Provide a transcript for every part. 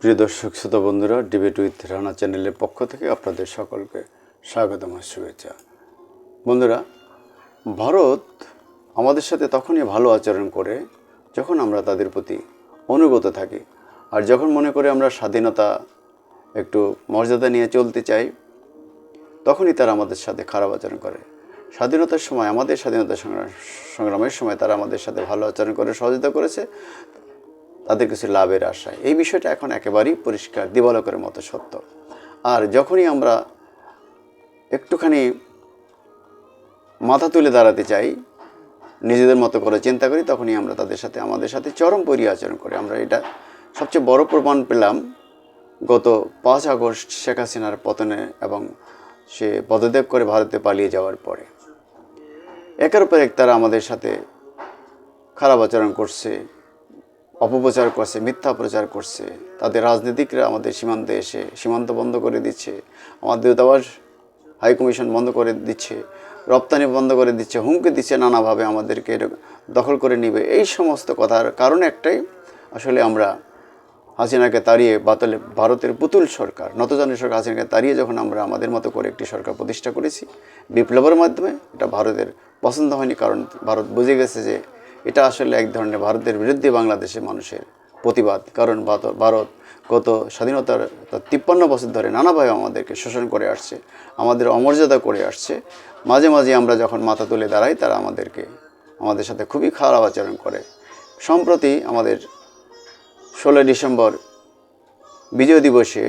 প্রিয় দর্শক, শ্রোতা বন্ধুরা ডিবেট উইথ রানা চ্যানেলের পক্ষ থেকে আপনাদের সকলকে স্বাগতম আর শুভেচ্ছা। বন্ধুরা, ভারত আমাদের সাথে তখনই ভালো আচরণ করে যখন আমরা তাদের প্রতি অনুগত থাকি আর যখন মনে করে আমরা স্বাধীনতা, একটু মর্যাদা নিয়ে চলতে চাই, তখনই তারা আমাদের সাথে খারাপ আচরণ করে। স্বাধীনতার সময়, আমাদের স্বাধীনতা সংগ্রাম, সংগ্রামের সময় তারা আমাদের সাথে ভালো আচরণ করে, সহযোগিতা করেছে। তাদের কিছু লাভের আশায়। এই বিষয়টা এখন একেবারেই পরিষ্কার, দিবালকের মতো সত্য। আর যখনই আমরা একটুখানি মাথা তুলে দাঁড়াতে চাই, নিজেদের মতো করে চিন্তা করি, তখনই আমরা তাদের সাথে, আমাদের সাথে চরম পরি আচরণ করি। আমরা এটা সবচেয়ে বড় প্রমাণ পেলাম গত পাঁচ আগস্ট শেখ হাসিনার পতনে এবং সে পদত্যাগ করে ভারতে পালিয়ে যাওয়ার পরে। একের পর এক তারা আমাদের সাথে খারাপ আচরণ করছে অপপ্রচার করছে, মিথ্যা প্রচার করছে। তাদের রাজনীতিকরা আমাদের সীমান্তে এসে সীমান্ত বন্ধ করে দিচ্ছে। আমাদের দূতাবাস হাইকমিশন বন্ধ করে দিচ্ছে, রপ্তানি বন্ধ করে দিচ্ছে, হুমকি দিচ্ছে নানাভাবে আমাদেরকে দখল করে নিবে। এই সমস্ত কথার কারণ একটাই, আসলে আমরা হাসিনাকে তাড়িয়ে বাতলে, ভারতের পুতুল সরকার নতজানের সরকার হাসিনাকে তাড়িয়ে যখন আমরা আমাদের মতো করে একটি সরকার প্রতিষ্ঠা করেছি, বিপ্লবের মাধ্যমে, এটা ভারতের পছন্দ হয়নি। কারণ ভারত বুঝে গেছে যে এটা আসলে এক ধরনের ভারতের বিরুদ্ধে বাংলাদেশের মানুষের প্রতিবাদ। কারণ ভারত গত স্বাধীনতার তিপ্পান্ন বছর ধরে নানাভাবে আমাদেরকে শোষণ করে আসছে, আমাদের অমর্যাদা করে আসছে। মাঝে মাঝে আমরা যখন মাথা তুলে দাঁড়াই, তারা আমাদেরকে, আমাদের সাথে খুবই খারাপ আচরণ করে। সম্প্রতি আমাদের ষোলোই ডিসেম্বর বিজয় দিবসে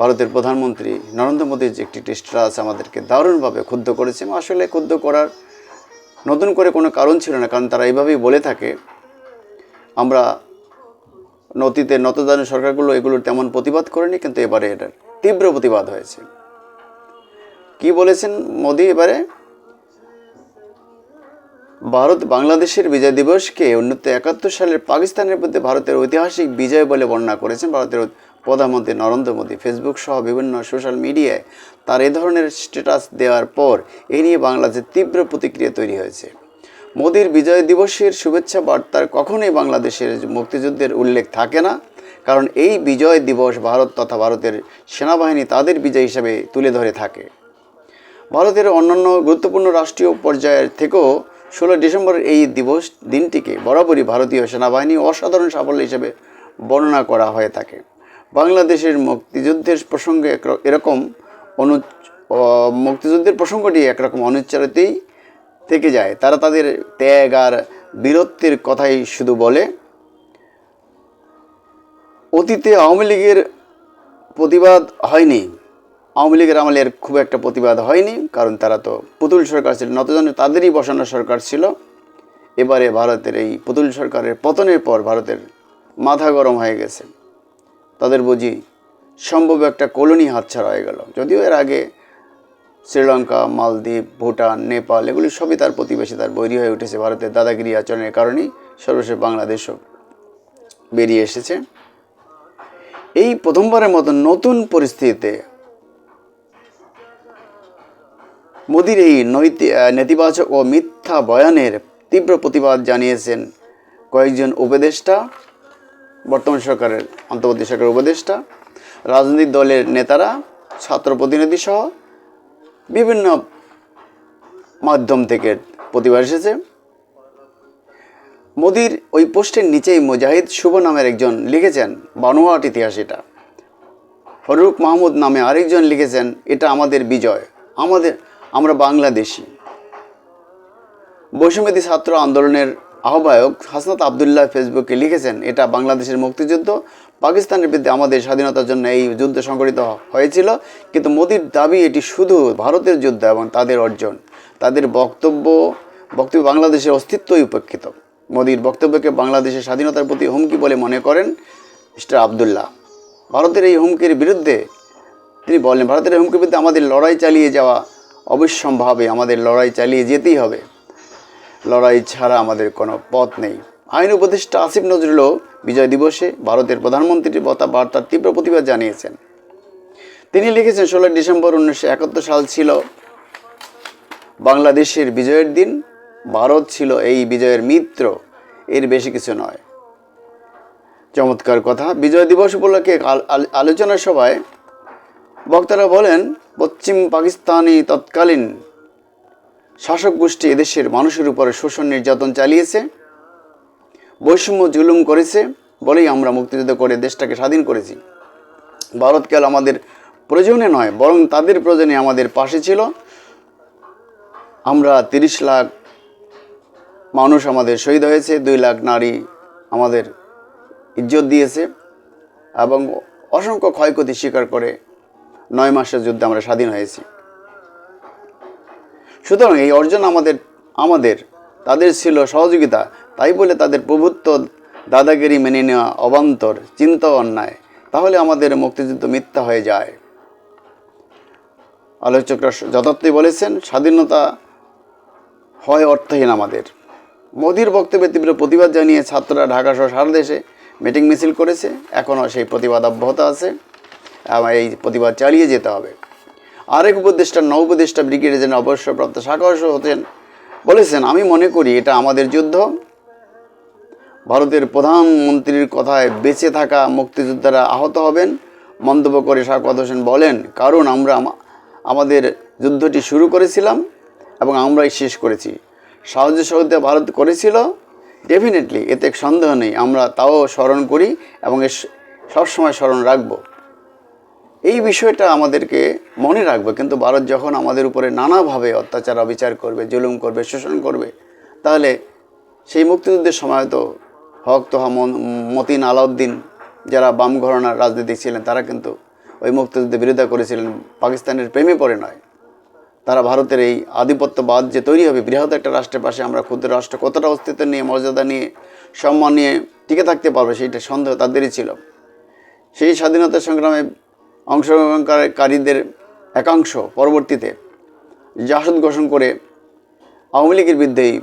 ভারতের প্রধানমন্ত্রী নরেন্দ্র মোদীর যে একটি স্ট্যাটাস আমাদেরকে দারুণভাবে ক্ষুব্ধ করেছে আসলে ক্ষুব্ধ করার নতুন করে কোনো কারণ ছিল না, কারণ তারা এইভাবেই বলে থাকে, আমরা নতীতে নতদানের সরকারগুলো এগুলোর তেমন প্রতিবাদ করেনি, কিন্তু এবারে এটার তীব্র প্রতিবাদ হয়েছে। কি বলেছেন মোদি এবারে? ভারত বাংলাদেশের বিজয় দিবসকে উনিশশো একাত্তর সালের পাকিস্তানের প্রতি ভারতের ঐতিহাসিক বিজয় বলে বর্ণনা করেছেন, ভারতের প্রধানমন্ত্রী নরেন্দ্র মোদী ফেসবুক সহ বিভিন্ন সোশ্যাল মিডিয়ায় তার এ ধরনের স্ট্যাটাস দেওয়ার পর এ নিয়ে বাংলাদেশে তীব্র প্রতিক্রিয়া তৈরি হয়েছে। মোদীর বিজয় দিবসের শুভেচ্ছা বার্তার কখনোই বাংলাদেশের মুক্তিযুদ্ধের উল্লেখ থাকে না, কারণ এই বিজয় দিবস ভারত তথা ভারতের সেনাবাহিনী তাদের বিজয় হিসাবে তুলে ধরে থাকে। ভারতের অন্যান্য গুরুত্বপূর্ণ রাষ্ট্রীয় পর্যায়ের থেকেও ষোলো ডিসেম্বর এই দিবস দিনটিকে বরাবরই ভারতীয় সেনাবাহিনী অসাধারণ সাফল্য হিসেবে বর্ণনা করা হয়ে থাকে। বাংলাদেশের মুক্তিযুদ্ধের প্রসঙ্গে এরকম অনু মুক্তিযুদ্ধের প্রসঙ্গটি একরকম অনুচ্চারিতই থেকে যায়। তারা তাদের ত্যাগ আর বীরত্বের কথাই শুধু বলে। অতীতে আওয়ামী লীগের প্রতিবাদ হয়নি। আওয়ামী লীগের আমলের খুব একটা প্রতিবাদ হয়নি, কারণ তারা তো পুতুল সরকার ছিল, নতজন তাদেরই বসানো সরকার ছিল। এবারে ভারতের এই পুতুল সরকারের পতনের পর ভারতের মাথা গরম হয়ে গেছে। তাদের বুঝি সম্ভব একটা কলোনি হাতছাড়া হয়ে গেল। যদিও এর আগে শ্রীলঙ্কা, মালদ্বীপ, ভুটান, নেপাল এগুলি সবই তার প্রতিবেশী, তার বৈরী হয়ে উঠেছে ভারতের দাদাগিরি আচরণের কারণেই সর্বশেষ বাংলাদেশও বেরিয়ে এসেছে। এই প্রথমবারের মতো নতুন পরিস্থিতিতে মোদির এই নেতিবাচক ও মিথ্যা বয়ানের তীব্র প্রতিবাদ জানিয়েছেন কয়েকজন উপদেষ্টা। বর্তমান সরকারের, অন্তর্বর্তী সরকারের উপদেষ্টা, রাজনৈতিক দলের নেতারা, ছাত্র প্রতিনিধি সহ বিভিন্ন মাধ্যম থেকে প্রতিবাদ এসেছে। মোদির ওই পোস্টের নিচেই মুজাহিদ শুভ নামের একজন লিখেছেন বানোয়াট ইতিহাস এটা। ফরুক মাহমুদ নামে আরেকজন লিখেছেন, এটা আমাদের বিজয়, আমাদের, আমরা বাংলাদেশি। বৈষম্যতি ছাত্র আন্দোলনের আহ্বায়ক হাসনাত আবদুল্লাহ ফেসবুকে লিখেছেন, এটা বাংলাদেশের মুক্তিযুদ্ধ। পাকিস্তানের বিরুদ্ধে আমাদের স্বাধীনতার জন্য এই যুদ্ধ সংগঠিত হয়েছিল। কিন্তু মোদির দাবি, এটি শুধু ভারতের যুদ্ধ এবং তাদের অর্জন। তাদের বক্তব্য বক্তব্য বাংলাদেশের অস্তিত্বই উপেক্ষিত। মোদির বক্তব্যকে বাংলাদেশের স্বাধীনতার প্রতি হুমকি বলে মনে করেন মিস্টার আবদুল্লাহ। ভারতের এই হুমকির বিরুদ্ধে তিনি বলেন, ভারতের হুমকির বিরুদ্ধে আমাদের লড়াই চালিয়ে যাওয়া অবশ্যম্ভাবে। আমাদের লড়াই চালিয়ে যেতেই হবে। লড়াই ছাড়া আমাদের কোনো পথ নেই। আইন উপদেষ্টা আসিফ নজরুলও বিজয় দিবসে ভারতের প্রধানমন্ত্রীর বতা বার্তার তীব্র প্রতিবাদ জানিয়েছেন। তিনি লিখেছেন, ষোলোই ডিসেম্বর উনিশশো একাত্তর সাল ছিল বাংলাদেশের বিজয়ের দিন। ভারত ছিল এই বিজয়ের মিত্র, এর বেশি কিছু নয়। চমৎকার কথা। বিজয় দিবস উপলক্ষে আল- আল- আলোচনা সভায় বক্তারা বলেন, পশ্চিম পাকিস্তানি তৎকালীন শাসক গোষ্ঠী এদেশের মানুষের উপরে শোষণ নির্যাতন চালিয়েছে, বৈষম্য জুলুম করেছে বলেই আমরা মুক্তিযুদ্ধ করে দেশটাকে স্বাধীন করেছি। ভারত ভারতকাল আমাদের প্রয়োজনে নয়, বরং তাদের প্রয়োজনে আমাদের পাশে ছিল। আমরা তিরিশ লাখ মানুষ আমাদের শহীদ হয়েছে, দুই লাখ নারী আমাদের ইজ্জত দিয়েছে এবং অসংখ্য ক্ষয়ক্ষতি স্বীকার করে নয় মাসের যুদ্ধে আমরা স্বাধীন হয়েছি। সুতরাং এই অর্জন আমাদের আমাদের, তাদের ছিল সহযোগিতা। তাই বলে তাদের প্রভুত্ব দাদাগিরি মেনে নেওয়া অবান্তর, চিন্তা অন্যায়। তাহলে আমাদের মুক্তিযুদ্ধ মিথ্যা হয়ে যায়। আলোচকরা যথার্থই বলেছেন, স্বাধীনতা হয় অর্থহীন আমাদের। মোদির বক্তব্যে তীব্র প্রতিবাদ জানিয়ে ছাত্ররা ঢাকা সহ সারা দেশে মিটিং মিছিল করেছে। এখনও সেই প্রতিবাদ অব্যাহত আছে। এই প্রতিবাদ চালিয়ে যেতে হবে। আরেক উপদেষ্টা নৌ উপদেষ্টা ব্রিগেডিয়ার জেনারেল অবসরপ্রাপ্ত সাকর্ষ হতেন, বলেছেন, আমি মনে করি এটা আমাদের যুদ্ধ। ভারতের প্রধানমন্ত্রীর কথায় বেঁচে থাকা মুক্তিযোদ্ধারা আহত হবেন। মন্তব্য করে শাকত হোসেন বলেন, কারণ আমরা আমাদের যুদ্ধটি শুরু করেছিলাম এবং আমরাই শেষ করেছি। সাহায্য সহযোগিতা ভারত করেছিল। ডেফিনেটলি এতে সন্দেহ নেই। আমরা তাও স্মরণ করি এবং সবসময় স্মরণ রাখব। এই বিষয়টা আমাদেরকে মনে রাখবে, কিন্তু ভারত যখন আমাদের উপরে নানাভাবে অত্যাচার, অবিচার করবে, জুলুম করবে, শোষণ করবে, তাহলে সেই মুক্তিযুদ্ধের সময় তো হক তোহা মতিন আলাউদ্দিন যারা বাম ঘরানার রাজনীতি ছিলেন, তারা কিন্তু ওই মুক্তিযুদ্ধে বিরোধিতা করেছিলেন, পাকিস্তানের প্রেমে পড়ে নয়। তারা ভারতের এই আধিপত্যবাদ যে তৈরি হবে, বৃহৎ একটা রাষ্ট্রের পাশে আমরা ক্ষুদ্র রাষ্ট্র কতটা অস্তিত্ব নিয়ে, মর্যাদা নিয়ে, সম্মান নিয়ে টিকে থাকতে পারবে, সেইটা সন্দেহ তাদেরই ছিল। সেই স্বাধীনতা সংগ্রামে অংশগ্রহণকারীদের একাংশ পরবর্তীতে জাসদ ঘোষণ করে আওয়ামী লীগের বিরুদ্ধেই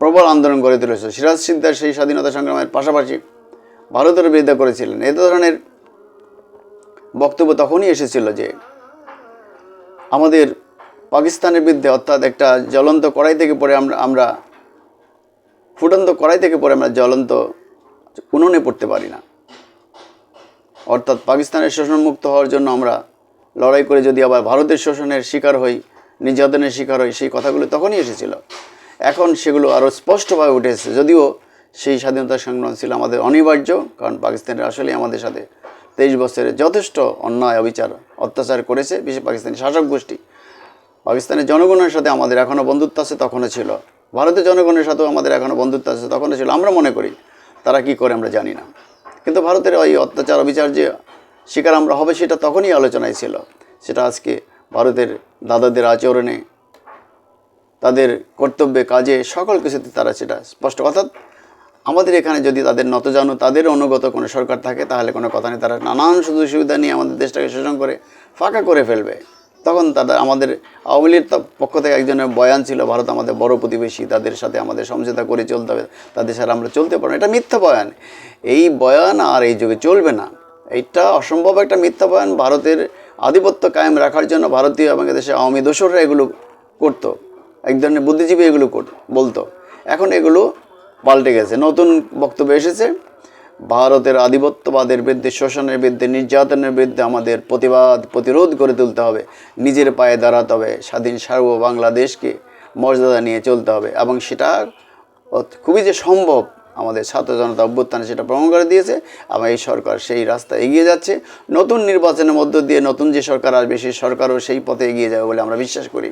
প্রবল আন্দোলন গড়ে তুলেছে। সিরাজ সিদ্দার সেই স্বাধীনতা সংগ্রামের পাশাপাশি ভারতের বিরোধিতা করেছিলেন। এ ধরনের বক্তব্য তখনই এসেছিল যে আমাদের পাকিস্তানের বিরুদ্ধে অর্থাৎ একটা জ্বলন্ত কড়াই থেকে পরে আমরা আমরা ফুটন্ত কড়াই থেকে পরে আমরা জ্বলন্ত উনুনে পড়তে পারি না। অর্থাৎ পাকিস্তানের শোষণমুক্ত হওয়ার জন্য আমরা লড়াই করে যদি আবার ভারতের শোষণের শিকার হই, নির্যাতনের শিকার হই, সেই কথাগুলো তখনই এসেছিল। এখন সেগুলো আরও স্পষ্টভাবে উঠেছে যদিও সেই স্বাধীনতা সংগ্রাম ছিল আমাদের অনিবার্য, কারণ পাকিস্তানের আসলেই আমাদের সাথে তেইশ বছরে যথেষ্ট অন্যায়, অবিচার, অত্যাচার করেছে বিশেষ পাকিস্তানি শাসক গোষ্ঠী। পাকিস্তানের জনগণের সাথে আমাদের এখনও বন্ধুত্ব আছে, তখনও ছিল। ভারতের জনগণের সাথেও আমাদের এখনও বন্ধুত্ব আছে, তখনও ছিল। আমরা মনে করি, তারা কি করে আমরা জানি না। কিন্তু ভারতের ওই অত্যাচার, অবিচার যে শিকার আমরা হবে, সেটা তখনই আলোচনায় ছিল। সেটা আজকে ভারতের দাদাদের আচরণে, তাদের কর্তব্যে, কাজে, সকল কিছুতে তারা সেটা স্পষ্ট। অর্থাৎ আমাদের এখানে যদি তাদের নতজানু, তাদের অনুগত কোনো সরকার থাকে, তাহলে কোনো কথা নেই। তারা নানান সুযোগ সুবিধা নিয়ে আমাদের দেশটাকে শোষণ করে, ফাঁকা করে ফেলবে। তখন তাদের, আমাদের আওয়ামী পক্ষ থেকে একজনের বয়ান ছিল, ভারত আমাদের বড় প্রতিবেশী, তাদের সাথে আমাদের সমঝোতা করে চলতে হবে, তাদের সাথে আমরা চলতে পারব এটা মিথ্যা বয়ান। এই বয়ান আর এই যুগে চলবে না। এইটা অসম্ভব একটা মিথ্যা বয়ান। ভারতের আধিপত্য কায়েম রাখার জন্য ভারতীয় এবং দেশে আওয়ামী দোসররা এগুলো করতো। এক ধরনের বুদ্ধিজীবী এগুলো বলতো। এখন এগুলো পাল্টে গেছে। নতুন বক্তব্য এসেছে। ভারতের আধিপত্যবাদের বিরুদ্ধে, শোষণের বিরুদ্ধে, নির্যাতনের বিরুদ্ধে আমাদের প্রতিবাদ, প্রতিরোধ করে তুলতে হবে। নিজের পায়ে দাঁড়াতে হবে। স্বাধীন সার্ব বাংলাদেশকে মর্যাদা নিয়ে চলতে হবে এবং সেটা খুবই যে সম্ভব, আমাদের ছাত্র জনতা অভ্যুত্থানে সেটা প্রমাণ করে দিয়েছে এবং এই সরকার সেই রাস্তায় এগিয়ে যাচ্ছে। নতুন নির্বাচনের মধ্য দিয়ে নতুন যে সরকার আসবে, সেই সরকারও সেই পথে এগিয়ে যাবে বলে আমরা বিশ্বাস করি।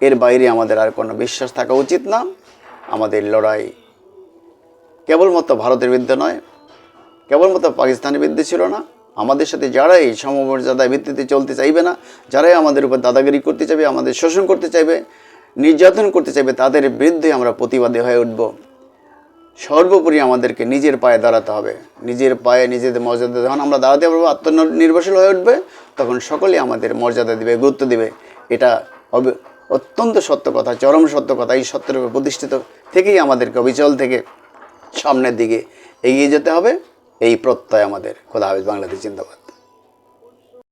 এর বাইরে আমাদের আর কোনো বিশ্বাস থাকা উচিত না। আমাদের লড়াই কেবলমাত্র ভারতের বিরুদ্ধে নয় কেবলমাত্র পাকিস্তানের বিরুদ্ধে ছিল না, আমাদের সাথে যারাই সমমর্যাদায় ভিত্তিতে চলতে চাইবে না, যারাই আমাদের উপর দাদাগিরি করতে চাইবে, আমাদের শোষণ করতে চাইবে, নির্যাতন করতে চাইবে, তাদের বিরুদ্ধে আমরা প্রতিবাদী হয়ে উঠব। সর্বোপরি আমাদেরকে নিজের পায়ে দাঁড়াতে হবে। নিজের পায়ে নিজেদের মর্যাদা যখন আমরা দাঁড়াতে পারব, আত্মনির্ভরশীল হয়ে উঠবে, তখন সকলেই আমাদের মর্যাদা দিবে, গুরুত্ব দিবে। এটা অত্যন্ত সত্য কথা, চরম সত্য কথা। এই সত্যের উপর প্রতিষ্ঠিত থেকেই আমাদেরকে অবিচল থেকে সামনের দিকে এগিয়ে যেতে হবে। এই প্রত্যয় আমাদের। খোদা হাফিজ বাংলাদেশ জিন্দাবাদ।